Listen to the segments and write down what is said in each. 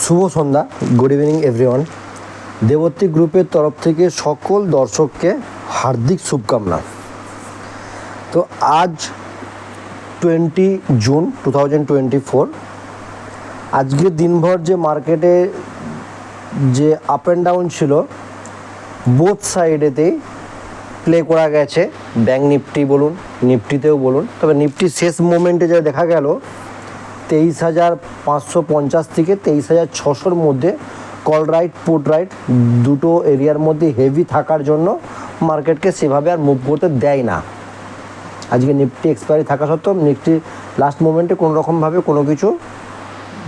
শুভ সন্ধ্যা। Good evening everyone Debatri গ্রুপের তরফ থেকে সকল দর্শককে হার্দিক শুভকামনা। তো আজ twenty June two thousand twenty four আজকে দিনভর যে মার্কেটে যে আপ অ্যান্ড ডাউন ছিল বোথ সাইডেতেই প্লে করা গেছে। ব্যাঙ্ক নিফটি বলুন নিফটিতেও বলুন। তবে নিফটি শেষ মোমেন্টে যা দেখা গেল তেইশ হাজার পাঁচশো পঞ্চাশ থেকে তেইশ হাজার ছশোর মধ্যে কল রাইট পুট রাইট দুটো এরিয়ার মধ্যে হেভি থাকার জন্য মার্কেটকে সেভাবে আর মুভ করতে দেয় না। আজকে নিফটি এক্সপায়ারি থাকা সত্ত্বেও নিফটি লাস্ট মোমেন্টে কোনো রকমভাবে কোনো কিছু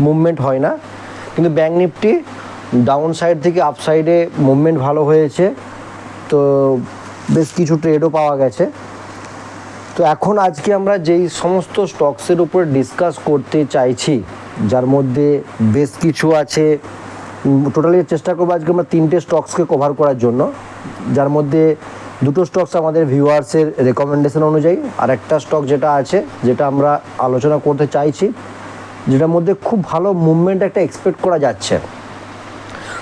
মুভমেন্ট হয় না। কিন্তু ব্যাঙ্ক নিফটি ডাউন সাইড থেকে আপ সাইডে মুভমেন্ট ভালো হয়েছে। তো বেশ কিছু ট্রেডও পাওয়া গেছে। তো এখন আজকে আমরা যেই সমস্ত স্টকসের উপর ডিসকাস করতে চাইছি, যার মধ্যে বেশ কিছু আছে। টোটালি চেষ্টা করব আজকে আমরা তিনটে স্টকসকে কভার করার জন্য। যার মধ্যে দুটো স্টকস আমাদের ভিউয়ার্সের রেকমেন্ডেশন অনুযায়ী, আর একটা স্টক যেটা আছে, যেটা আমরা আলোচনা করতে চাইছি, যেটার মধ্যে খুব ভালো মুভমেন্ট একটা এক্সপেক্ট করা যাচ্ছে।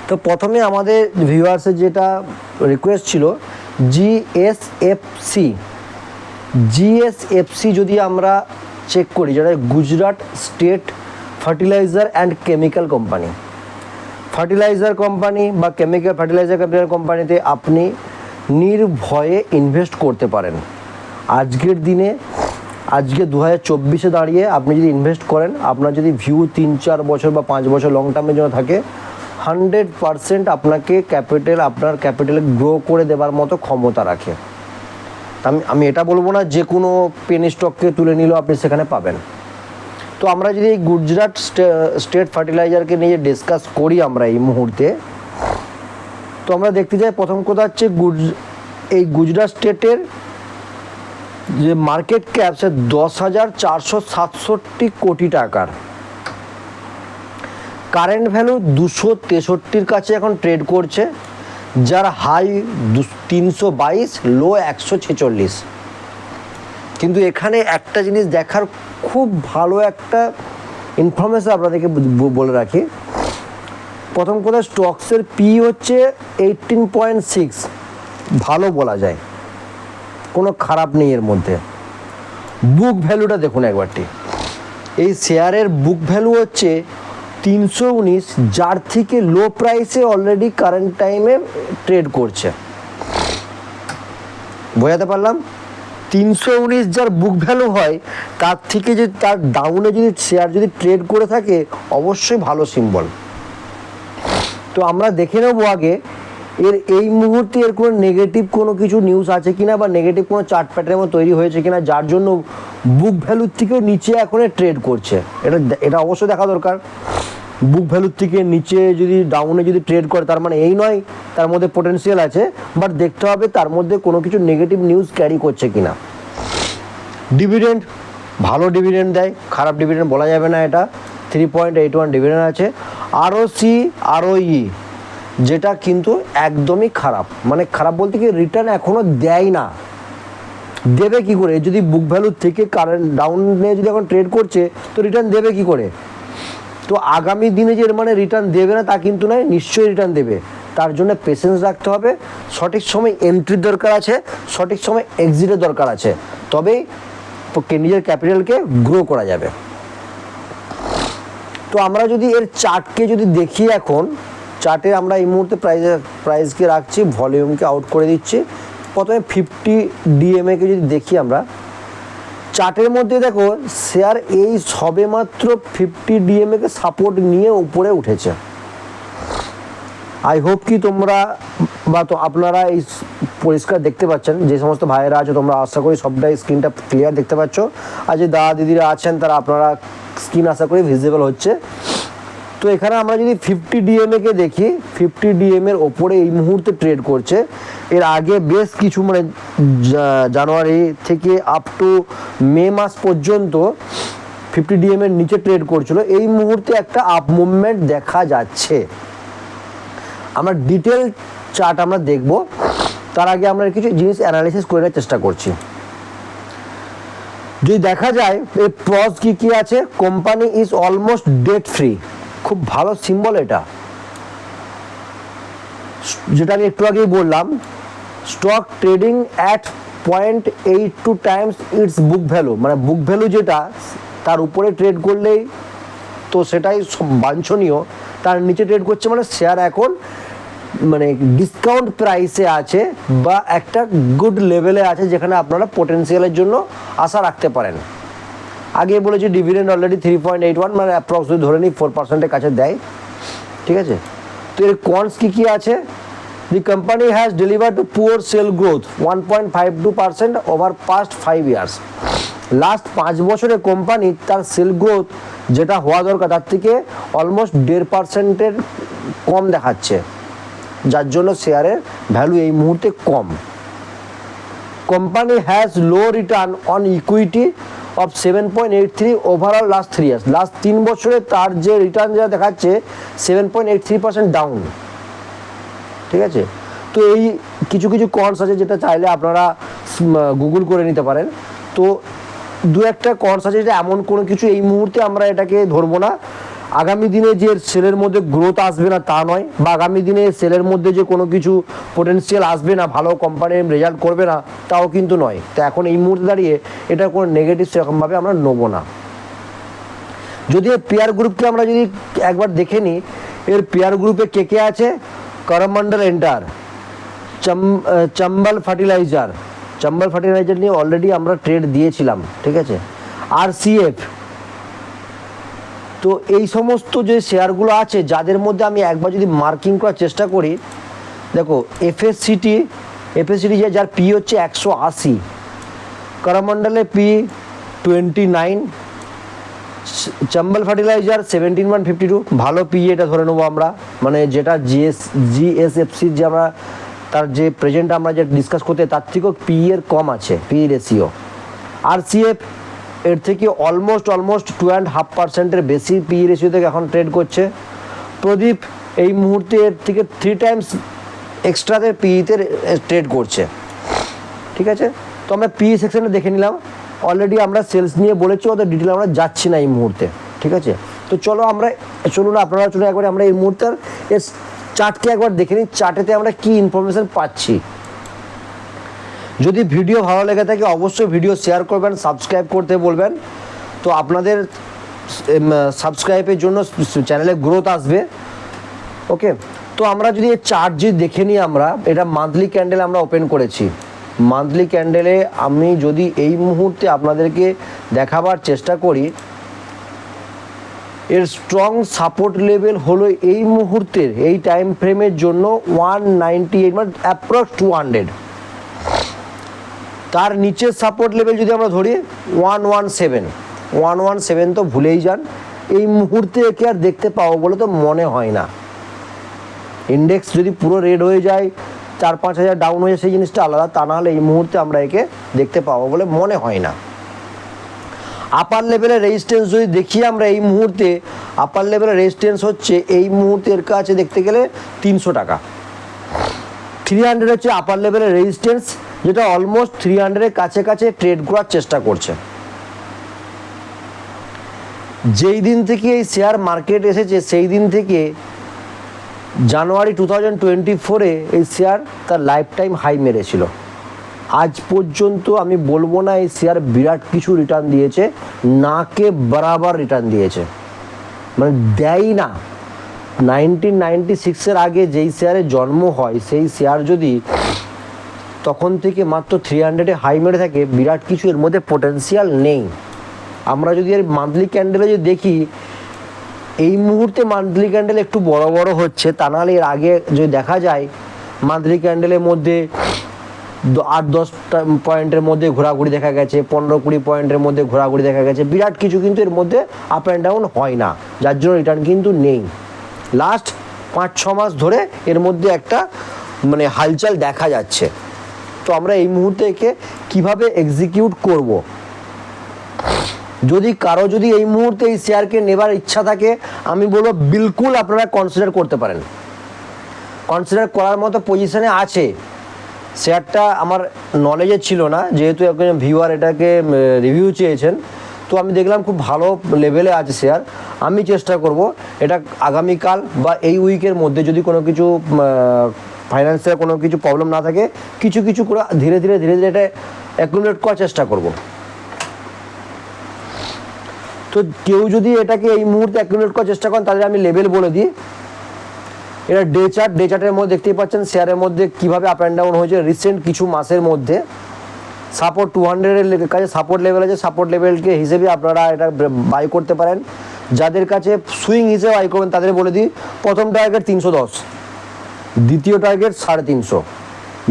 তো প্রথমে আমাদের ভিউয়ার্সের যেটা রিকোয়েস্ট ছিল জিএসএফসি জিএসএফসি যদি আমরা চেক করি, যেটা Gujarat state fertiliser and chemical company fertiliser company বা কেমিক্যাল ফার্টিলাইজার কেমিক্যাল কোম্পানিতে আপনি নির্ভয়ে ইনভেস্ট করতে পারেন। আজকের দিনে, আজকে দু হাজার চব্বিশে দাঁড়িয়ে আপনি যদি ইনভেস্ট করেন, আপনার যদি ভিউ তিন চার বছর বা পাঁচ বছর লং টার্মের জন্য থাকে হান্ড্রেড পারসেন্ট আপনাকে ক্যাপিটাল আপনার ক্যাপিটালে গ্রো করে দেওয়ার মতো ক্ষমতা রাখে। আমি আমি এটা বলব না, যে কোনো পেনি স্টককে তুলে নিলেও আপনি সেখানে পাবেন। তো আমরা যদি এই গুজরাট স্টেট ফার্টিলাইজারকে নিয়ে ডিসকাস করি আমরা এই মুহূর্তে, তো আমরা দেখতে যাই, প্রথম কথা হচ্ছে গুজ, এই গুজরাট স্টেটের যে মার্কেট ক্যাপ সে দশ হাজার চারশো সাতষট্টি কোটি টাকার। কারেন্ট ভ্যালু দুশো তেষট্টির কাছে এখন ট্রেড করছে। যার হাই তিনশো বাইশ লো একশো ছেচল্লিশ। কিন্তু এখানে একটা জিনিস দেখার খুব ভালো একটা ইনফরমেশন আপনাদেরকে বলে রাখি। প্রথম কথা স্টকসের পি হচ্ছে এইটিন পয়েন্ট সিক্স ভালো বলা যায়। কোনো খারাপ নেই এর মধ্যে। বুক ভ্যালুটা দেখুন একবারটি। এই শেয়ারের বুক ভ্যালু হচ্ছে তিনশো উনিশ যার থেকে লো প্রাইসে অলরেডি কারেন্ট টাইমে ট্রেড করছে। বোঝাতে পারলাম? তিনশো উনিশ যার বুক ভ্যালু হয়, তার থেকে যদি তার ডাউনে যদি শেয়ার যদি ট্রেড করে থাকে, অবশ্যই ভালো সিম্বল তো আমরা দেখে নেব আগে এর এই মুহূর্তে এর কোনো নেগেটিভ কোনো কিছু নিউজ আছে কিনা বা নেগেটিভ কোনো চার্ট প্যাটার্ন তৈরি হয়েছে কিনা, যার জন্য বুক ভ্যালুর থেকেও নিচে এখন ট্রেড করছে? এটা এটা অবশ্যই দেখা দরকার। বুক ভ্যালুর থেকে নিচে যদি ডাউনে যদি ট্রেড করে, তার মানে এই নয়, তার মধ্যে পোটেনশিয়াল আছে বাট দেখতে হবে তার মধ্যে কোনো কিছু নেগেটিভ নিউজ ক্যারি করছে কিনা। ডিভিডেন্ড ভালো ডিভিডেন্ড দেয়, খারাপ ডিভিডেন্ড বলা যাবে না এটা। Three point eight one dividend আছে। আরও সি আরও ই যেটা কিন্তু একদমই খারাপ। মানে খারাপ বলতে কি রিটার্ন এখনও দেয় না। দেবে কি করে? যদি বুক ভ্যালুর থেকে কারেন্ট ডাউনে যদি এখন ট্রেড করছে, তো রিটার্ন দেবে কি করে? তো আগামী দিনে যে মানে রিটার্ন দেবে না, তা কিন্তু নয়, নিশ্চয়ই রিটার্ন দেবে। তার জন্য পেশেন্স রাখতে হবে। সঠিক সময় এন্ট্রির দরকার আছে, সঠিক সময় এক্সিটের দরকার আছে। তবেই নিজের ক্যাপিটালকে গ্রো করা যাবে। তো আমরা যদি এর চার্টকে যদি দেখি এখন চার্টে আমরা এই মুহূর্তে প্রাইস প্রাইসকে রাখছি ভলিউমকে আউট করে দিচ্ছি। প্রথমে ফিফটি ডিএমএকে যদি দেখি আমরা, চার্টের মধ্যে দেখো শেয়ার এই সবে মাত্র ফিফটি ডিএমএকে সাপোর্ট নিয়ে উপরে উঠেছে। আই হোপ কি তোমরা বা তো আপনারা এই পরিষ্কার দেখতে পাচ্ছেন, যে সমস্ত ভাইয়েরা আছে, তোমরা আশা করি সবটাই স্ক্রিনটা ক্লিয়ার দেখতে পাচ্ছ। আর যে দাদা দিদিরা আছেন, তারা আপনারা স্ক্রিন আশা করি ভিজিবল হচ্ছে। তো এখানে আমরা যদি ফিফটি ডিএমএ কে দেখি ফিফটি ডিএম এর ওপরে এই মুহূর্তে ট্রেড করছে। এর আগে বেশ কিছু মানে জানুয়ারি থেকে আপ টু মে মাস পর্যন্ত ফিফটি ডিএম এর নিচে ট্রেড করছিল। এই মুহূর্তে একটা আপ মুভমেন্ট দেখা যাচ্ছে। আমরা ডিটেল চার্ট আমরা দেখব। তার আগে আমরা কিছু জিনিস অ্যানালিসিস করে নেওয়ার চেষ্টা করছি। যদি দেখা যায় এই প্রস কি কি আছে? Company is almost debt free খুব ভালো সিম্বল এটা। যেটা আমি একটু আগেই বললাম stock trading at point eight two times its book value মানে বুক ভ্যালু যেটা, তার উপরে ট্রেড করলেই তো সেটাই বাঞ্ছনীয়। তার নিচে ট্রেড করছে মানে শেয়ার এখন মানে ডিসকাউন্ট প্রাইসে আছে বা একটা গুড লেভেলে আছে যেখানে আপনারা পোটেন্সিয়ালের জন্য আশা রাখতে পারেন। আগে বলেছি dividend already three point eight one মানে অ্যাপ্রক্সিমেট ধরে নিই ফোর পার্সেন্টের কাছে দেয়, ঠিক আছে? তো এর কনস কী কী আছে? The company has deliver to poor sale growth one point five two percent over past five years last পাঁচ বছরে কোম্পানি তার সেল গ্রোথ যেটা হওয়া দরকার, তার থেকে অলমোস্ট দেড় পার্সেন্টের কম দেখাচ্ছে। যার জন্য শেয়ারের ভ্যালু এই মুহূর্তে কম। Company has low return on equity of seven point eight three overall last three years last তিন বছরে তার যে রিটার্ন যা দেখাচ্ছে seven point eight three percent down ঠিক আছে? তো এই কিছু কিছু কর্স আছে যেটা চাইলে আপনারা গুগল করে নিতে পারেন। তো দু একটা কর্স আছে যেটা এমন কোনো কিছু এই মুহূর্তে আমরা এটাকে ধরবো না। আগামী দিনে যে সেলের মধ্যে গ্রোথ আসবে না তা নয়, বা আগামী দিনে সেলের মধ্যে যে কোনো কিছু পোটেন্সিয়াল আসবে না, ভালো কোম্পানির রেজাল্ট করবে না, তাও কিন্তু নয়। তো এখন এই মুহূর্তে দাঁড়িয়ে এটা কোনো নেগেটিভ সেরকমভাবে আমরা নেব না। যদি পেয়ার গ্রুপকে আমরা যদি একবার দেখে নিই, এর পেয়ার গ্রুপে কে কে আছে? করমন্ডল এন্টার চম চম্বল ফার্টিলাইজার চম্বল ফার্টিলাইজার নিয়ে অলরেডি আমরা ট্রেড দিয়েছিলাম, ঠিক আছে? আর সিএফ তো এই সমস্ত যে শেয়ারগুলো আছে, যাদের মধ্যে আমি একবার যদি মার্কিং করার চেষ্টা করি, দেখো এফএসসিটি এফএসসিটি যে যার পি হচ্ছে একশো আশি করমন্ডলে P twenty nine Chambal fertiliser seventeen one fifty two ভালো পি এটা ধরে নেব আমরা। মানে যেটা জিএস জিএসএফসির যে আমরা, তার যে প্রেজেন্ট আমরা যে ডিসকাস করতে, তার থেকেও পি এর কম আছে পি রেশিও আর সিএফ এর থেকে almost almost two and half পার্সেন্টের বেশি পি রেশিও থেকে এখন ট্রেড করছে। প্রদীপ, এই মুহূর্তে এর থেকে থ্রি টাইমস এক্সট্রাতে পিইতে ট্রেড করছে। ঠিক আছে? তো আমরা পি সেকশনে দেখে নিলাম। অলরেডি আমরা সেলস নিয়ে বলেছি ওদের ডিটেল আমরা যাচ্ছি না এই মুহূর্তে। ঠিক আছে? তো চলো আমরা, চলুন আপনারা চলুন একবার আমরা এই মুহূর্তের, এর চার্টকে একবার দেখে নিই। চার্টেতে আমরা কি ইনফরমেশন পাচ্ছি? যদি ভিডিও ভালো লেগে থাকে, অবশ্যই ভিডিও শেয়ার করবেন সাবস্ক্রাইব করতে বলবেন। তো আপনাদের সাবস্ক্রাইবের জন্য চ্যানেলে গ্রোথ আসবে। ওকে তো আমরা যদি চার্ট যদি দেখে নিই আমরা, এটা মান্থলি ক্যান্ডেল আমরা ওপেন করেছি। মান্থলি ক্যান্ডেলে আমি যদি এই মুহূর্তে আপনাদেরকে দেখাবার চেষ্টা করি, এর স্ট্রং সাপোর্ট লেভেল হলো এই মুহূর্তের, এই টাইম ফ্রেমের জন্য ওয়ান নাইনটি এইট মানে অ্যাপ্রক্স টু হান্ড্রেড তার নিচের সাপোর্ট লেভেল যদি আমরা ধরি one one seven one one seven তো ভুলেই যান। এই মুহূর্তে একে আর দেখতে পাবো বলে তো মনে হয় না। ইন্ডেক্স যদি পুরো রেড হয়ে যায়, চার পাঁচ হাজার ডাউন হয়ে সেই জিনিসটা আলাদা। তা নাহলে এই মুহূর্তে আমরা একে দেখতে পাবো বলে মনে হয় না। আপার লেভেলের রেজিস্ট্যান্স যদি দেখি আমরা এই মুহূর্তে আপার লেভেলের রেজিস্ট্যান্স হচ্ছে এই মুহূর্তে এর কাছে দেখতে গেলে তিনশো টাকা। থ্রি হান্ড্রেড হচ্ছে আপার লেভেলের রেজিস্ট্যান্স যেটা অলমোস্ট থ্রি হান্ড্রেডের কাছে কাছে ট্রেড করার চেষ্টা করছে। যেই দিন থেকে এই শেয়ার মার্কেট এসেছে, সেই দিন থেকে জানুয়ারি টু থাউজেন্ড টোয়েন্টি ফোরে এই শেয়ার তার লাইফ টাইম হাই মেরেছিল। আজ পর্যন্ত আমি বলব না এই শেয়ার বিরাট কিছু রিটার্ন দিয়েছে, নাকে বরাবর রিটার্ন দিয়েছে। মানে দেয় না। নাইনটিন নাইনটি সিক্সের আগে যেই শেয়ারের জন্ম হয়, সেই শেয়ার যদি তখন থেকে মাত্র থ্রি হান্ড্রেডে হাই মেরে থাকে, বিরাট কিছু এর মধ্যে পোটেন্সিয়াল নেই। আমরা যদি এর মান্থলি ক্যান্ডেলে যদি দেখি, এই মুহূর্তে মান্থলি ক্যান্ডেল একটু বড় বড় হচ্ছে, তা নাহলে এর আগে যদি দেখা যায় মান্থলি ক্যান্ডেলের মধ্যে আট দশটা পয়েন্টের মধ্যে ঘোরাঘুরি দেখা গেছে, পনেরো কুড়ি পয়েন্টের মধ্যে ঘোরাঘুরি দেখা গেছে, বিরাট কিছু কিন্তু এর মধ্যে আপ অ্যান্ড ডাউন হয় না, যার জন্য রিটার্ন কিন্তু নেই। লাস্ট পাঁচ, ছ মাস ধরে এর মধ্যে একটা মানে হালচাল দেখা যাচ্ছে। তো আমরা এই মুহূর্তে একে কীভাবে এক্সিকিউট করব? যদি কারও যদি এই মুহূর্তে এই শেয়ারকে নেবার ইচ্ছা থাকে, আমি বলব বিলকুল আপনারা কনসিডার করতে পারেন। কনসিডার করার মতো পজিশনে আছে। শেয়ারটা আমার নলেজে ছিল না, যেহেতু একজন ভিউয়ার এটাকে রিভিউ চেয়েছেন, তো আমি দেখলাম খুব ভালো লেভেলে আছে শেয়ার আমি চেষ্টা করব এটা আগামীকাল বা এই উইকের মধ্যে যদি কোনো কিছু ফাইন্যান্সিয়াল কোনো কিছু প্রবলেম না থাকে, কিছু কিছু করে ধীরে ধীরে ধীরে ধীরে এটা অ্যাকুমুলেট করার চেষ্টা করব। তো কেউ যদি এটাকে এই মুহূর্তে অ্যাকুমুলেট করার চেষ্টা করেন, তাহলে আমি লেভেল বলে দিই। এটা ডে চার্ট ডে চার্টের মধ্যে দেখতেই পাচ্ছেন শেয়ারের মধ্যে কীভাবে আপ অ্যান্ড ডাউন হয়েছে রিসেন্ট কিছু মাসের মধ্যে। সাপোর্ট টু হান্ড্রেডের কাছে সাপোর্ট লেভেল আছে সাপোর্ট লেভেলকে হিসেবে আপনারা এটা বাই করতে পারেন। যাদের কাছে সুইং হিসেবে বাই করবেন, তাদের বলে দিই, প্রথম টার্গেট তিনশো দশ। দ্বিতীয় টার্গেট সাড়ে তিনশো।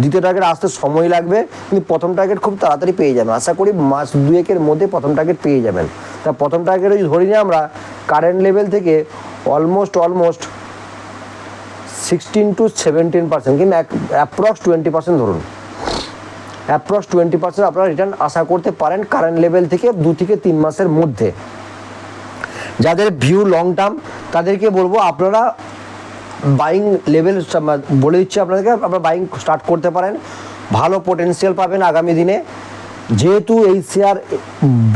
দ্বিতীয় টার্গেট আসতে সময় লাগবে, কিন্তু প্রথম টার্গেট খুব তাড়াতাড়ি পেয়ে যাবেন। আশা করি মাস দুয়েকের মধ্যে প্রথম টার্গেট পেয়ে যাবেন। তা প্রথম টার্গেট যদি ধরি নিই আমরা কারেন্ট লেভেল থেকে almost almost sixteen to seventeen percent কিংবা অ্যাপ্রক্স টোয়েন্টি পার্সেন্ট ধরুন। অ্যাপ্রক্স টোয়েন্টি পার্সেন্ট আপনারা রিটার্ন আশা করতে পারেন কারেন্ট লেভেল থেকে দু থেকে তিন মাসের মধ্যে। যাদের ভিউ লং টার্ম তাদেরকে বলব আপনারা বাইং লেভেল বলে দিচ্ছি আপনাদেরকে, আপনারা বাইং স্টার্ট করতে পারেন। ভালো পোটেনশিয়াল পাবেন আগামী দিনে। যেহেতু এই শেয়ার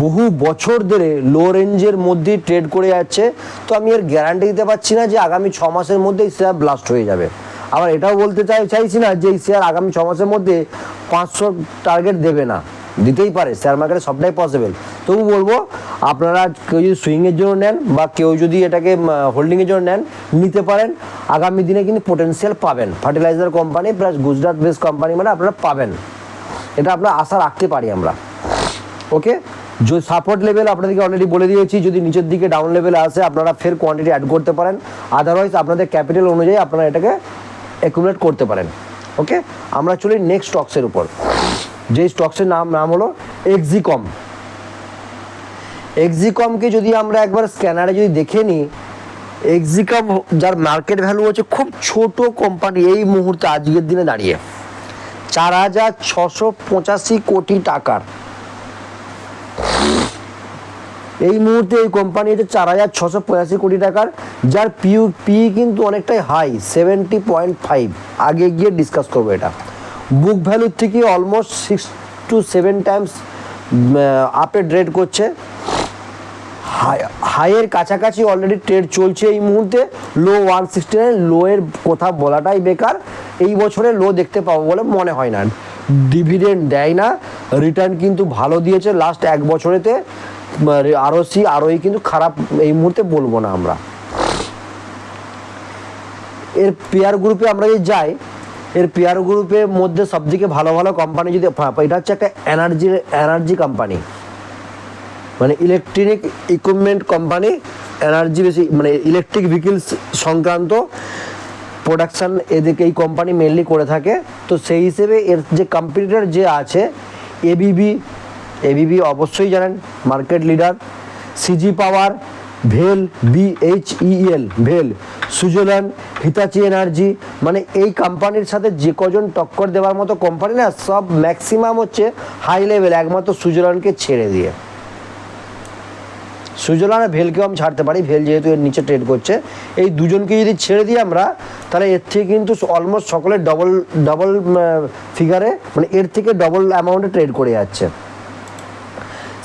বহু বছর ধরে লো রেঞ্জের মধ্যে ট্রেড করে যাচ্ছে, তো আমি এর গ্যারান্টি দিতে পারছি না যে আগামী ছ মাসের মধ্যে এই শেয়ার ব্লাস্ট হয়ে যাবে। আবার এটাও বলতে চাই চাইছি না যে এই শেয়ার আগামী ছ মাসের মধ্যে পাঁচশো টার্গেট দেবে না। দিতেই পারে শেয়ার মার্কেটে সবটাই পসিবল তবু বলব, আপনারা কেউ যদি সুইংয়ের জন্য নেন বা কেউ যদি এটাকে হোল্ডিংয়ের জন্য নেন, নিতে পারেন। আগামী দিনে কিন্তু পোটেনশিয়াল পাবেন। Fertiliser company plus Gujarat base company মানে আপনারা পাবেন। এটা আপনার আশা রাখতে পারি আমরা। ওকে যে সাপোর্ট লেভেল আপনাদেরকে অলরেডি বলে দিয়েছি, যদি নিচের দিকে ডাউন লেভেলে আসে আপনারা ফের কোয়ান্টিটি অ্যাড করতে পারেন। আদারওয়াইজ আপনাদের ক্যাপিটাল অনুযায়ী আপনারা এটাকে অ্যাকুমুলেট করতে পারেন। ওকে আমরা চলি নেক্সট স্টকসের উপর। যে স্টকসের নাম নাম হলো এক্সিকম এক্সিকমকে যদি আমরা একবার স্ক্যানারে যদি দেখে নিই এক্সিকম যার মার্কেট ভ্যালু হচ্ছে খুব ছোট কোম্পানি এই মুহূর্তে আজকের দিনে দাঁড়িয়ে। চার হাজার ছশো পঁচাশি কোটি টাকার। এই মুহূর্তে এই কোম্পানি হচ্ছে চার হাজার ছশো পঁচাশি কোটি টাকার, যার পিউ পি কিন্তু অনেকটাই হাই সেভেন্টি পয়েন্ট ফাইভ আগে গিয়ে ডিসকাস করব এটা। বুক ভ্যালুর থেকে almost six to seven times আপে ট্রেড করছে। হাই হাইয়ের কাছাকাছি অলরেডি ট্রেড চলছে এই মুহূর্তে। লো ওয়ান সিক্সটি নাইন লোয়ের কথা বলাটাই বেকার। এই বছরে লো দেখতে পাবো বলে মনে হয় না। ডিভিডেন্ড দেয় না রিটার্ন কিন্তু ভালো দিয়েছে লাস্ট এক বছরেতে। আরও সি আরোই কিন্তু খারাপ, এই মুহূর্তে বলব না আমরা। এর পেয়ার গ্রুপে আমরা যদি যাই এর পেয়ার গ্রুপের মধ্যে সবথেকে ভালো ভালো কোম্পানি যদি এটা হচ্ছে একটা এনার্জি এনার্জি কোম্পানি মানে ইলেকট্রনিক ইকুইপমেন্ট কোম্পানি এনার্জি বেশি মানে ইলেকট্রিক ভেহিকেলস সংক্রান্ত প্রোডাকশান এদিকে এই কোম্পানি মেনলি করে থাকে। তো সেই হিসেবে এর যে কম্পিটিটর যে আছে এবিবি এবিবি অবশ্যই জানেন মার্কেট লিডার সিজি পাওয়ার ভেল বিএইচইএল ভেল সুইজারল্যান্ড হিতাচি এনার্জি মানে এই কোম্পানির সাথে যে কজন টক্কর দেওয়ার মতো কোম্পানি না, সব ম্যাক্সিমাম হচ্ছে হাই লেভেল একমাত্র সুইজারল্যান্ডকে ছেড়ে দিয়ে। সুইজারল্যান্ড ভেলকেও আমি ছাড়তে পারি, ভেল যেহেতু এর নিচে ট্রেড করছে। এই দুজনকে যদি ছেড়ে দিই আমরা, তাহলে এর থেকে কিন্তু অলমোস্ট সকলের ডবল ডবল ফিগারে মানে এর থেকে ডবল অ্যামাউন্টে ট্রেড করে যাচ্ছে।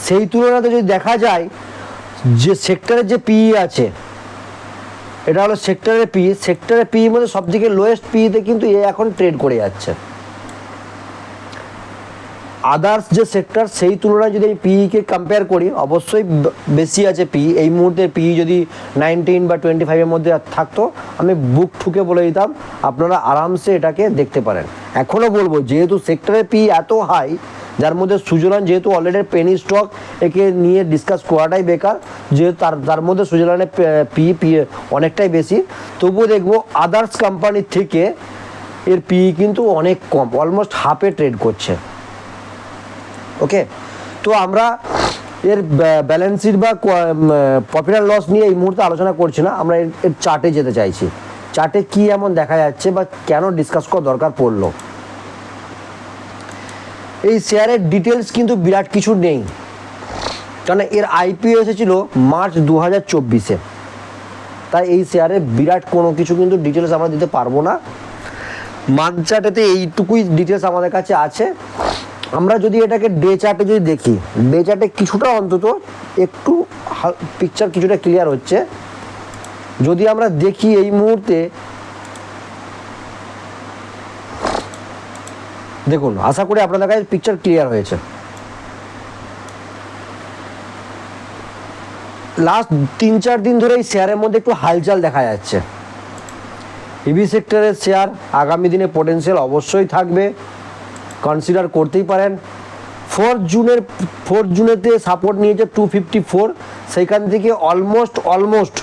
সেই তুলনাতে যদি দেখা যায় যে সেক্টরের যে পিই আছে, এটা হলো সেক্টরের পি সেক্টরের পি মধ্যে সবথেকে লোয়েস্ট পিইতে কিন্তু এ এখন ট্রেড করে যাচ্ছে। আদার্স যে সেক্টর সেই তুলনায় যদি আমি পিইকে কম্পেয়ার করি, অবশ্যই বেশি আছে পি এই মুহূর্তে পি যদি নাইনটিন বা টোয়েন্টি ফাইভের মধ্যে থাকতো, আমি বুক ঠুকে বলে দিতাম, আপনারা আরামসে এটাকে দেখতে পারেন। এখনও বলব, যেহেতু সেক্টরের পি এত হাই যার মধ্যে সুইজারল্যান্ড যেহেতু অলরেডি পেনি স্টক একে নিয়ে ডিসকাস করাটাই বেকার, যেহেতু তার তার মধ্যে সুইজারল্যান্ডের পি পি অনেকটাই বেশি, তবুও দেখব আদার্স কোম্পানির থেকে এর পি কিন্তু অনেক কম অলমোস্ট হাফে ট্রেড করছে। ওকে? তো আমরা এর ব্যালেন্স শিট বা প্রফিট অ্যান্ড লস নিয়ে এই মুহূর্তে আলোচনা করছি না, আমরা এর চার্টে যেতে চাইছি। চার্টে কি এমন দেখা যাচ্ছে বা কেন ডিসকাস করা দরকার পড়ল? এই শেয়ারের ডিটেলস কিন্তু বিরাট কিছু নেই। কারণ এর আইপিও এসেছিল মার্চ দু হাজার চব্বিশে। তাই এই শেয়ারে বিরাট কোনো কিছু কিন্তু ডিটেলস আমরা দিতে পারব না। মান্থ চার্টেতে এইটুকুই ডিটেলস আমাদের কাছে আছে। আমরা যদি এটাকে ডে চার্টে যদি দেখি ডে চার্টে কিছুটা অন্তত একটু পিকচার কিছুটা ক্লিয়ার হচ্ছে। যদি আমরা দেখি এই মুহূর্তে, দেখুন, আশা করি আপনাদের কাছে পিকচার ক্লিয়ার হয়েছে। লাস্ট তিন চার দিন ধরে এই শেয়ারের মধ্যে একটু হালচাল দেখা যাচ্ছে। ইভি সেক্টরের শেয়ার আগামী দিনে পোটেন্সিয়াল অবশ্যই থাকবে। কনসিডার করতেই পারেন। ফোর জুনের ফোর জুনেতে সাপোর্ট নিয়েছে টু ফিফটি ফোর সেইখান থেকে অলমোস্ট অলমোস্ট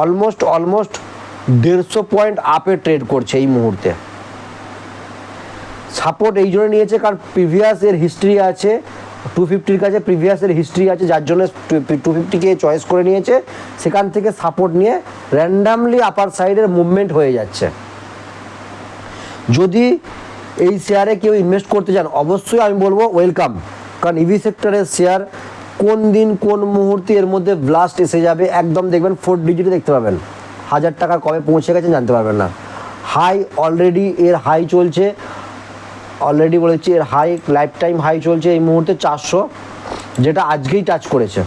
অলমোস্ট অলমোস্ট দেড়শো পয়েন্ট আপে ট্রেড করছে এই মুহূর্তে। সাপোর্ট এই জন্য নিয়েছে কারণ প্রিভিয়াস এর হিস্ট্রি আছে। টু ফিফটির কাছে প্রিভিয়াস এর হিস্ট্রি আছে, যার জন্য টু ফিফটিকে চয়েস করে নিয়েছে। সেখান থেকে সাপোর্ট নিয়ে র্যান্ডামলি আপার সাইডের মুভমেন্ট হয়ে যাচ্ছে। যদি এই শেয়ারে কেউ ইনভেস্ট করতে চান, অবশ্যই আমি বলব ওয়েলকাম কারণ ইভি সেক্টরের শেয়ার কোন দিন, কোন মুহূর্তে এর মধ্যে ব্লাস্ট এসে যাবে, একদম দেখবেন ফোর ডিজিটে দেখতে পাবেন। হাজার টাকা কবে পৌঁছে গেছে জানতে পারবেন না। হাই অলরেডি এর হাই চলছে। অলরেডি বলেছি এর হাই লাইফ টাইম হাই চলছে এই মুহূর্তে চারশো, যেটা আজকেই টাচ করেছে।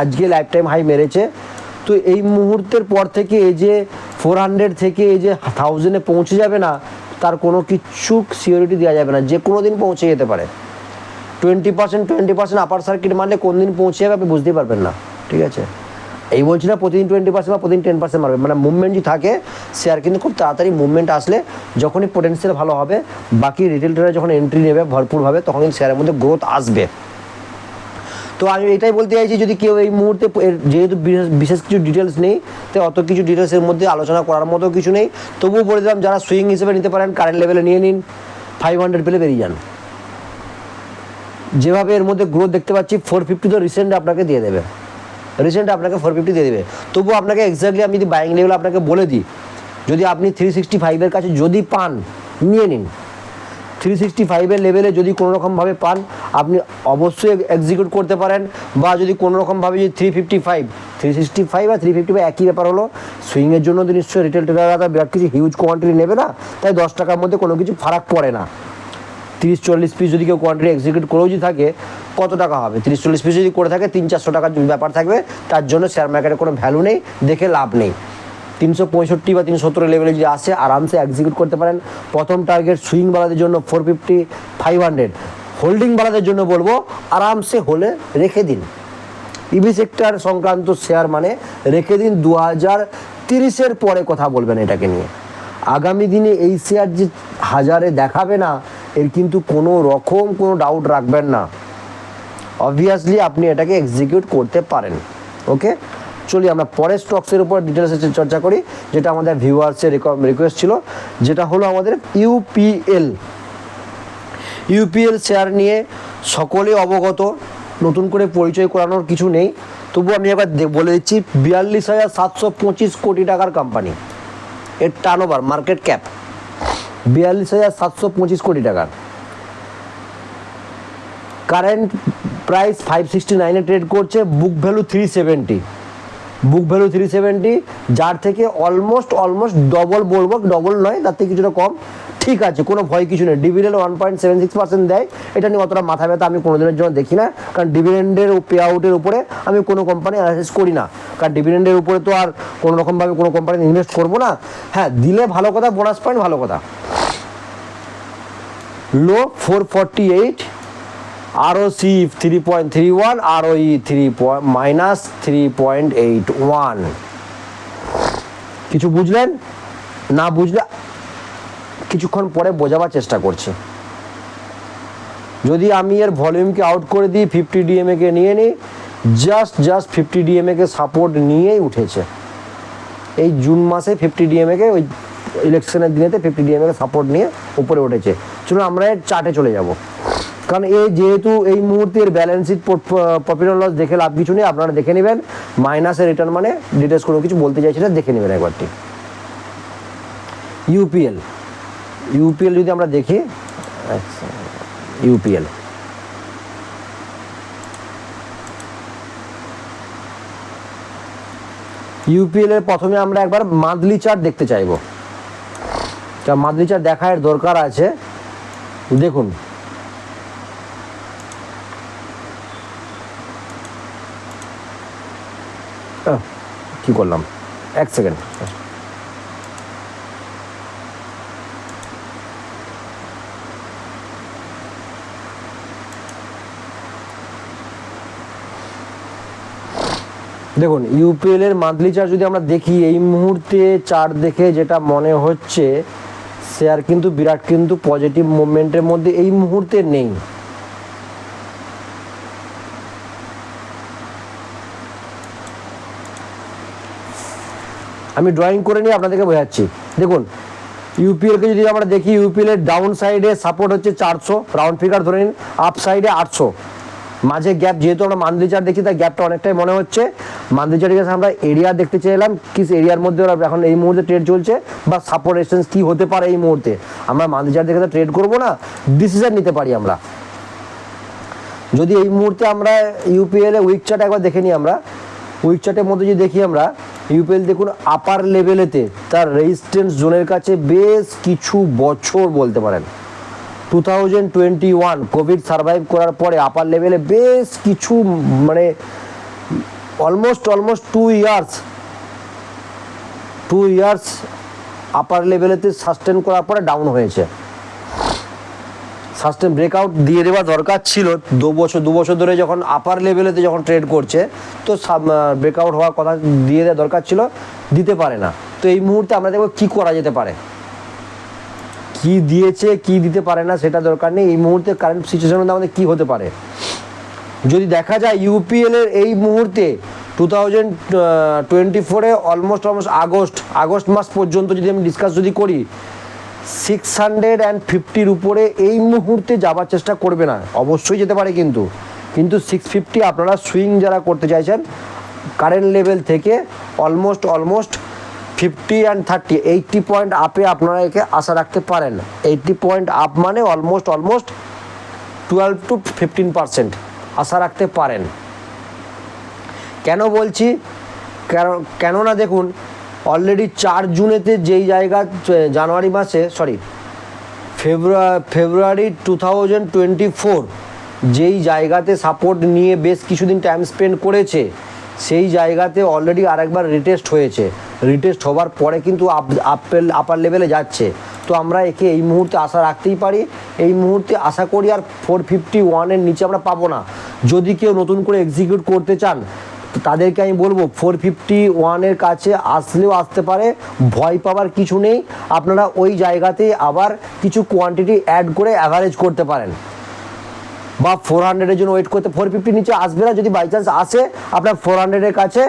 আজকে লাইফ টাইম হাই মেরেছে। তো এই মুহূর্তের পর থেকে এই যে ফোর হান্ড্রেড থেকে এই যে থাউজেন্ডে পৌঁছে যাবে না তার কোনো কিচ্ছু সিওরিটি দেওয়া যাবে না, যে কোনো দিন পৌঁছে যেতে পারে। Twenty percent twenty percent upper circuit মারলে কোন দিন পৌঁছে যাবে আপনি বুঝতেই পারবেন না, ঠিক আছে? এই বলছি না প্রতিদিন টোয়েন্টি পার্সেন্ট বা প্রতিদিন টেন পার্সেন্ট মারবে মানে মুভমেন্ট যদি থাকে শেয়ার কিন্তু খুব তাড়াতাড়ি মুভমেন্ট আসলে যখনই পোটেন্সিয়াল ভালো হবে, বাকি রিটেল ট্রেডার যখন এন্ট্রি নেবে ভরপুরভাবে তখন কিন্তু শেয়ারের মধ্যে গ্রোথ আসবে। তো আমি এটাই বলতে চাইছি, যদি কেউ এই মুহূর্তে যেহেতু বিশেষ- কিছু ডিটেলস নেই, তো অত কিছু ডিটেলসের মধ্যে আলোচনা করার মতো কিছু নেই। তবুও বলে দিলাম, যারা সুইং হিসেবে নিতে পারেন কারেন্ট লেভেলে নিয়ে নিন ফাইভ হান্ড্রেড পেলে বেরিয়ে যান। যেভাবে এর মধ্যে গ্রোথ দেখতে পাচ্ছি ফোর ফিফটি তো রিসেন্ট আপনাকে দিয়ে দেবে। রিসেন্ট আপনাকে ফোর ফিফটি দিয়ে দেবে। তবুও আপনাকে এক্স্যাক্টলি আমি যদি বাইং লেভেল আপনাকে বলে দিই, যদি আপনি থ্রি সিক্সটি ফাইভের কাছে যদি পান, নিয়ে নিন। থ্রি সিক্সটি ফাইভের লেভেলে যদি কোনো রকমভাবে পান আপনি অবশ্যই এক্সিকিউট করতে পারেন বা যদি কোনো রকমভাবে যদি three fifty five three sixty five আর থ্রি ফিফটি ফাইভ একই ব্যাপার হলো সুইংয়ের জন্য তো নিশ্চয়ই রিটেল ট্রেডাররা বিরাট কিছু হিউজ কোয়ান্টিটি নেবে না, তাই দশ টাকার মধ্যে কোনো কিছু ফারাক পড়ে না। তিরিশ চল্লিশ পিস যদি কেউ কোয়ান্টিটি এক্সিকিউট করেও যদি থাকে, কত টাকা হবে? তিরিশ চল্লিশ পিস যদি করে থাকে, তিন চারশো টাকার ব্যাপার থাকবে, তার জন্য শেয়ার মার্কেটে কোনো ভ্যালু নেই, দেখে লাভ নেই। তিনশো পঁয়ষট্টি বা তিনশো সত্তর লেভেলে যদি আসে, আরামসে এক্সিকিউট করতে পারেন। প্রথম টার্গেট সুইং বালাদের জন্য four fifty five hundred holding বালাদের জন্য বলব, আরামসে হলে রেখে দিন। ইভি সেক্টর সংক্রান্ত শেয়ার মানে রেখে দিন দু হাজার তিরিশের পরে কথা বলবেন এটাকে নিয়ে। আগামী দিনে এই শেয়ার যে হাজারে দেখাবে না, এর কিন্তু কোনো রকম কোনো ডাউট রাখবেন না। অবভিয়াসলি আপনি এটাকে এক্সিকিউট করতে পারেন ওকে চলি, আমরা পরের স্টকসের উপর ডিটেলসে চর্চা করি, যেটা আমাদের ভিউয়ার্সের রিকোয়েস্ট ছিল, যেটা হলো আমাদের ইউপিএল ইউপিএল শেয়ার নিয়ে সকলে অবগত, নতুন করে পরিচয় করানোর কিছু নেই। তবু আমি একবার বলে দিচ্ছি, বিয়াল্লিশ হাজার সাতশো পঁচিশ কোটি টাকার কোম্পানি এর টার্ন ওভার মার্কেট ক্যাপ বিয়াল্লিশ হাজার সাতশো পঁচিশ কোটি টাকার। কারেন্ট প্রাইস ফাইভ সিক্সটি নাইনে ট্রেড করছে book value three seventy book value three seventy যার থেকে অলমোস্ট অলমোস্ট ডবল বলব ডবল নয়, তার থেকে কিছুটা কম। ঠিক আছে, কোনো ভয় কিছু নেই। Dividend one point seven six percent দেয়। এটা নিয়ে অতটা মাথা ব্যথা আমি কোনো দিনের জন্য দেখি না। কারণ ডিভিডেন্ডের পে আউটের উপরে আমি কোনো কোম্পানি অ্যানালাইসিস করি না। কারণ ডিভিডেন্ডের উপরে তো আর কোনো রকমভাবে কোনো কোম্পানি ইনভেস্ট করব না। হ্যাঁ দিলে ভালো কথা বোনাস পয়েন্ট ভালো কথা। Low four forty eight ROC three point three one আরও E three point minus three point eight one কিছু বুঝলেন? না বুঝলে কিছুক্ষণ পরে বোঝাবার চেষ্টা করছি। যদি আমি এর ভলিউমকে আউট করে দিই ফিফটি ডিএমএ কে নিয়ে নিই জাস্ট জাস্ট ফিফটি ডিএমএ কে সাপোর্ট নিয়েই উঠেছে। এই জুন মাসে ফিফটি ডিএমএ কে, ওই ইলেকশনের দিনেতে ফিফটি ডিএমএ কে সাপোর্ট নিয়ে উপরে উঠেছে। চলুন আমরা এর চার্টে চলে যাব। কারণ এই যেহেতু এই মুহূর্তের ব্যালেন্স শিট প্রফিট লস দেখে লাভ কিছু নেই, আপনারা দেখে নেবেন। মাইনাসের রিটার্ন মানে ডিটেলস কোনো কিছু বলতে চাইছি না, দেখে নেবেন একবারটি। ইউপিএল ইউপিএল যদি আমরা দেখি আচ্ছা ইউপিএল। ইউপিএল এর প্রথমে আমরা একবার মাদলি চার্ট দেখতে চাইব। তা মাদলি চার্ট দেখার দরকার আছে। দেখুন। কি করলাম? এক সেকেন্ড। দেখুন ইউপিএল এর মান্থলি চার্ট যদি আমরা দেখি, এই মুহূর্তে চার্ট দেখে যেটা মনে হচ্ছে শেয়ার কিন্তু বিরাট কিন্তু পজিটিভ মুভমেন্টের মধ্যে এই মুহূর্তে নেই। আমি ড্রয়িং করে নিয়ে আপনাদেরকে বোঝাচ্ছি। দেখুন ইউপিএলকে যদি আমরা দেখি ইউপিএল এর ডাউন সাইডে সাপোর্ট হচ্ছে চারশো রাউন্ড ফিগার ধরে নিন আপ সাইডে আটশো। মাঝে গ্যাপ যেহেতু আমরা মান্থলি চার্ট দেখি তার গ্যাপটা অনেকটাই মনে হচ্ছে। মান্থলি কাছে আমরা এরিয়া দেখতে চাইলাম কি এরিয়ার মধ্যে ওরা এখন এই মুহূর্তে ট্রেড চলছে বা সাপোর্ট রেসিস্টেন্স কি হতে পারে এই মুহূর্তে। আমরা চার্ট দেখে ট্রেড করব না ডিসিশন নিতে পারি আমরা। যদি এই মুহূর্তে আমরা ইউপিএল উইক চার্ট একবার দেখে নিই আমরা উইক চার্টের মধ্যে যদি দেখি আমরা ইউপিএল দেখুন আপার লেভেলেতে তার রেজিস্ট্যান্স জোনের কাছে বেশ কিছু বছর বলতে পারেন। Two thousand twenty one COVID survive করার পরে আপার লেভেলে বেশ কিছু মানে almost almost two years two years upper লেভেলেতে sustain করার পরে ডাউন হয়েছে। সাস্টেন ব্রেকআউট দিয়ে দেওয়া দরকার ছিল দু বছর দু বছর ধরে যখন আপার লেভেলেতে যখন ট্রেড করছে, তো ব্রেকআউট হওয়ার কথা দিয়ে দেওয়া দরকার ছিল, দিতে পারে না। তো এই মুহূর্তে আমরা দেখব কী করা যেতে পারে। কি দিয়েছে, কি দিতে পারে না, সেটা দরকার নেই। এই মুহূর্তে কারেন্ট সিচুয়েশনের আমাদের কী হতে পারে? যদি দেখা যায় ইউপিএল এর এই মুহূর্তে টু থাউজেন্ড টোয়েন্টি ফোরে অলমোস্ট অলমোস্ট আগস্ট আগস্ট মাস পর্যন্ত যদি আমি ডিসকাস যদি করি সিক্স হান্ড্রেড অ্যান্ড ফিফটির উপরে এই মুহূর্তে যাবার চেষ্টা করবে না। অবশ্যই যেতে পারে কিন্তু। কিন্তু সিক্স ফিফটি আপনারা সুইং যারা করতে চাইছেন কারেন্ট লেভেল থেকে almost almost fifty and thirty eighty point আপে আপনারা একে আশা রাখতে পারেন। এইটটি পয়েন্ট আপ মানে almost almost twelve to fifteen percent আশা রাখতে পারেন। কেন বলছি? কেন- কেননা দেখুন অলরেডি চার জুনেতে যেই জায়গা জানুয়ারি মাসে sorry February February two thousand twenty four যেই জায়গাতে সাপোর্ট নিয়ে বেশ কিছুদিন টাইম স্পেন্ড করেছে, সেই জায়গাতে অলরেডি আরেকবার রিটেস্ট হয়েছে। রিটেস্ট হবার পরে কিন্তু আপ আপেল আপার লেভেলে যাচ্ছে। তো আমরা একে এই মুহূর্তে আশা রাখতেই পারি। এই মুহূর্তে আশা করি আর ফোর ফিফটি ওয়ানের নিচে আমরা পাবো না। যদি কেউ নতুন করে এক্সিকিউট করতে চান তাদেরকে আমি বলব ফোর ফিফটি ওয়ানের কাছে আসলেও আসতে পারে। ভয় পাওয়ার কিছু নেই। আপনারা ওই জায়গাতে আবার কিছু কোয়ান্টিটি অ্যাড করে অ্যাভারেজ করতে পারেন। বা ফোর হান্ড্রেডের জন্য ওয়েট করতে ফোর ফিফটি নিচে আসবে না। যদি বাই চান্স আসে, আপনার ফোর হান্ড্রেডের কাছে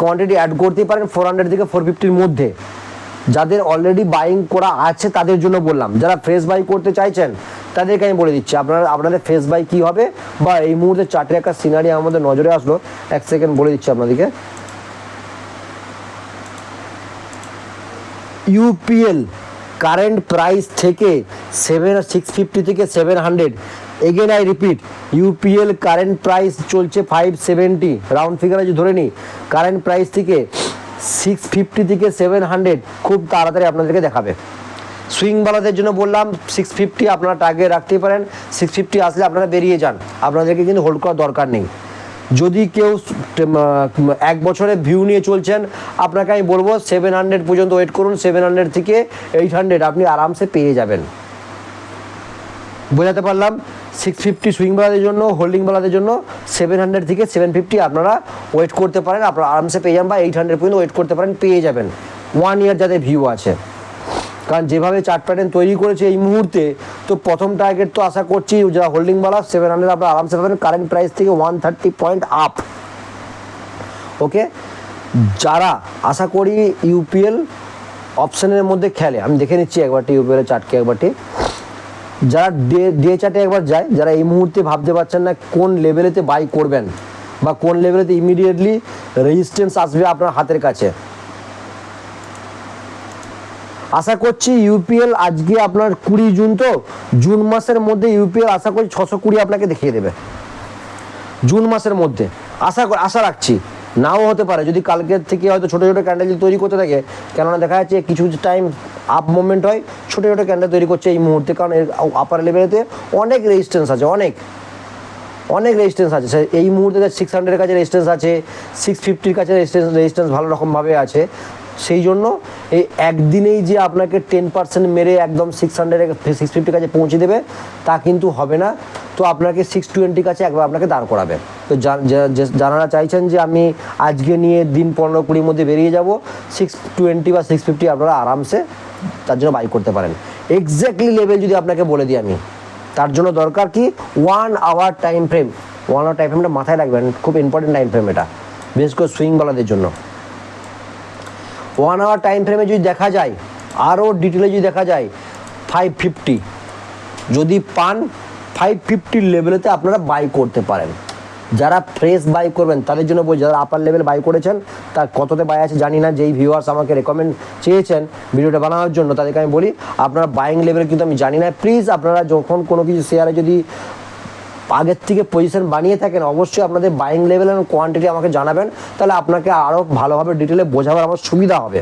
কোয়ান্টিটি অ্যাড করতেই পারেন ফোর হান্ড্রেড থেকে ফোর ফিফটির মধ্যে। যাদের অলরেডি বাইং করা আছে তাদের জন্য বললাম। যারা ফ্রেশ বাই করতে চাইছেন, তাদেরকে আমি বলে দিচ্ছি। আপনারা আপনাদের ফ্রেশ বাই কী হবে? বা এই মুহূর্তে চারটে একটা সিনারি আমাদের নজরে আসলো। এক সেকেন্ড বলে দিচ্ছি আপনাদেরকে। ইউপিএল কারেন্ট প্রাইস থেকে সেভেন সিক্স ফিফটি থেকে seven hundred again I repeat UPL current price চলছে ফাইভ সেভেন্টি রাউন্ড ফিগার আছে, ধরে নিই। কারেন্ট প্রাইস থেকে সিক্স ফিফটি থেকে সেভেন হান্ড্রেড খুব তাড়াতাড়ি আপনাদেরকে দেখাবে। সুইংওয়ালাদের জন্য বললাম সিক্স ফিফটি আপনারা টার্গেট রাখতেই পারেন। সিক্স ফিফটি আসলে আপনারা বেরিয়ে যান। আপনাদেরকে কিন্তু হোল্ড করার দরকার নেই। যদি কেউ এক বছরে ভিউ নিয়ে চলছেন, আপনাকে আমি বলব সেভেন হান্ড্রেড পর্যন্ত ওয়েট করুন। সেভেন হান্ড্রেড থেকে এইট হান্ড্রেড আপনি আরামসে পেয়ে যাবেন। বোঝাতে পারলাম? সিক্স ফিফটি সুইংওয়ালাদের জন্য হোল্ডিং হোল্ডিংওয়ালাদের জন্য সেভেন হান্ড্রেড থেকে সেভেন ফিফটি আপনারা ওয়েট করতে পারেন। আপনারা আরামসে পেয়ে যান বা এইট হান্ড্রেড পর্যন্ত ওয়েট করতে পারেন, পেয়ে যাবেন। ওয়ান ইয়ার যাদের ভিউ আছে। কারণ যেভাবে চার্ট প্যাটার্ন তৈরি করেছে এই মুহূর্তে, তো প্রথম টার্গেট তো আশা করছি যারা হোল্ডিং হোল্ডিংওয়ালা সেভেন হান্ড্রেড আপনারা আরামসে পাবেন। কারেন্ট প্রাইস থেকে one thirty point up okay যারা আশা করি ইউপিএল অপশনের মধ্যে খেলে, আমি দেখে নিচ্ছি একবারটি ইউপিএলের চার্টকে একবারটি। যারা ডে ডে চার্টে একবার যায়, যারা এই মুহূর্তে ভাবতে পারছেন না কোন লেভেলেতে বাই করবেন বা কোন লেভেলেতে ইমিডিয়েটলি রেজিস্ট্যান্স আসবে আপনার হাতের কাছে। আশা করছি ইউপিএল আজকে আপনার কুড়ি জুন তো, জুন মাসের মধ্যে ইউপিএল আশা করছি ছশো কুড়ি আপনাকে দেখিয়ে দেবে। জুন মাসের মধ্যে। আশা আশা রাখছি। নাও হতে পারে। যদি কালকের থেকে হয়তো ছোটো ছোটো ক্যান্ডেল তৈরি করতে থাকে, কেননা দেখা যাচ্ছে কিছু টাইম আপ মুভমেন্ট হয়, ছোটো ছোটো ক্যান্ডেল তৈরি করছে এই মুহূর্তে, কারণ এর আপার লেভেলেতে অনেক রেজিস্ট্যান্স আছে, অনেক। অনেক রেজিস্ট্যান্স আছে। এই মুহূর্তে সিক্স হান্ড্রেডের কাছে রেজিস্ট্যান্স আছে সিক্স ফিফটির কাছে রেজিস্ট্যান্স রেজিস্ট্যান্স ভালো রকমভাবে আছে। সেই জন্য এই একদিনেই যে আপনাকে টেন পার্সেন্ট মেরে একদম সিক্স হান্ড্রেডের সিক্স ফিফটির কাছে পৌঁছে দেবে, তা কিন্তু হবে না। তো আপনাকে সিক্স টোয়েন্টির কাছে একবার আপনাকে দাঁড় করাবে। তো যারা চাইছেন যে আমি আজকে নিয়ে দিন পনেরো কুড়ির মধ্যে বেরিয়ে যাব সিক্স টোয়েন্টি বা সিক্স ফিফটি আপনারা আরামসে তার জন্য বাই করতে পারেন। এক্স্যাক্টলি লেভেল যদি আপনাকে বলে দিই আমি, তার জন্য দরকার কি? One hour time frame one hour time ফ্রেমটা মাথায় রাখবেন, খুব ইম্পর্টেন্ট টাইম ফ্রেম এটা, বিশেষ করে সুইংওয়ালাদের জন্য। ওয়ান আওয়ার টাইম ফ্রেমে যদি দেখা যায় আরও ডিটেলে যদি দেখা যায় ফাইভ ফিফটি যদি পান ফাইভ ফিফটির লেভেলেতে আপনারা বাই করতে পারেন। যারা ফ্রেশ বাই করবেন, তাদের জন্য বলছি, যারা আপার লেভেল বাই করেছেন, তার কততে বাই আছে জানি না, যেই ভিউয়ার্স আমাকে রেকমেন্ড চেয়েছেন ভিডিওটা বানানোর জন্য, তাদেরকে আমি বলি, আপনারা বাইং লেভেল কিন্তু আমি জানি না। প্লিজ আপনারা যখন কোনো কিছু শেয়ারে যদি আগের থেকে পজিশন বানিয়ে থাকেন, অবশ্যই আপনাদের বাইং লেভেল এবং কোয়ান্টিটি আমাকে জানাবেন, তাহলে আপনাকে আরও ভালোভাবে ডিটেলে বোঝাবার আমার সুবিধা হবে।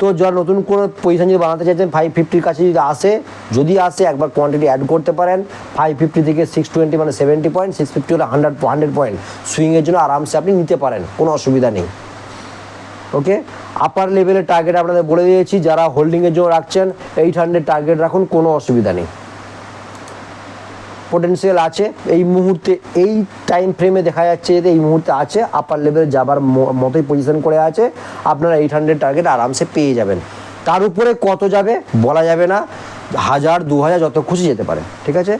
তো যারা নতুন কোনো পজিশন যদি বানাতে চাইছেন ফাইভ ফিফটির কাছে যদি আসে যদি আসে, একবার কোয়ান্টিটি অ্যাড করতে পারেন। ফাইভ ফিফটি থেকে সিক্স টোয়েন্টি মানে সেভেন্টি পয়েন্ট সিক্স ফিফটি হলে হান্ড্রেড হান্ড্রেড পয়েন্ট সুইংয়ের জন্য আরামসে আপনি নিতে পারেন, কোনো অসুবিধা নেই। ওকে আপার লেভেলের টার্গেট আপনাদের বলে দিয়েছি, যারা হোল্ডিংয়ের জন্য রাখছেন এইট হান্ড্রেড টার্গেট রাখুন, কোনো অসুবিধা নেই। পোটেন্সিয়াল আছে। এই মুহূর্তে, এই টাইম ফ্রেমে দেখা যাচ্ছে যে এই মুহূর্তে আছে আপার লেভেলে যাবার মতোই পজিশন করে আছে। আপনারা এইট হান্ড্রেড টার্গেট আরামসে পেয়ে যাবেন। তার উপরে কত যাবে, বলা যাবে না। হাজার, দু হাজার, যত খুশি যেতে পারে। ঠিক আছে?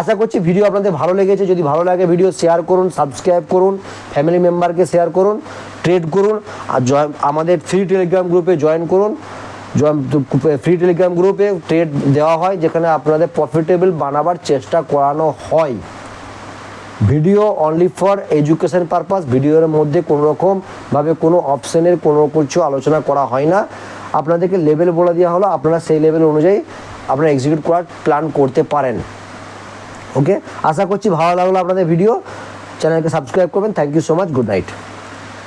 আশা করছি ভিডিও আপনাদের ভালো লেগেছে। যদি ভালো লাগে ভিডিও শেয়ার করুন সাবস্ক্রাইব করুন ফ্যামিলি মেম্বারকে শেয়ার করুন ট্রেড করুন, আর আমাদের ফ্রি টেলিগ্রাম গ্রুপে জয়েন করুন। ফ্রি টেলিগ্রাম গ্রুপে ট্রেড দেওয়া হয় যেখানে আপনাদের প্রফিটেবল বানাবার চেষ্টা করানো হয় video only for education purpose ভিডিওর মধ্যে কোনো রকমভাবে কোনো অপশনের কোনো কিছু আলোচনা করা হয় না আপনাদেরকে লেভেল বলে দেওয়া হলো আপনারা সেই লেভেল অনুযায়ী আপনারা এক্সিকিউট করার প্ল্যান করতে পারেন ওকে আশা করছি ভালো লাগল আপনাদের ভিডিও চ্যানেলকে সাবস্ক্রাইব করবেন thank you so much good night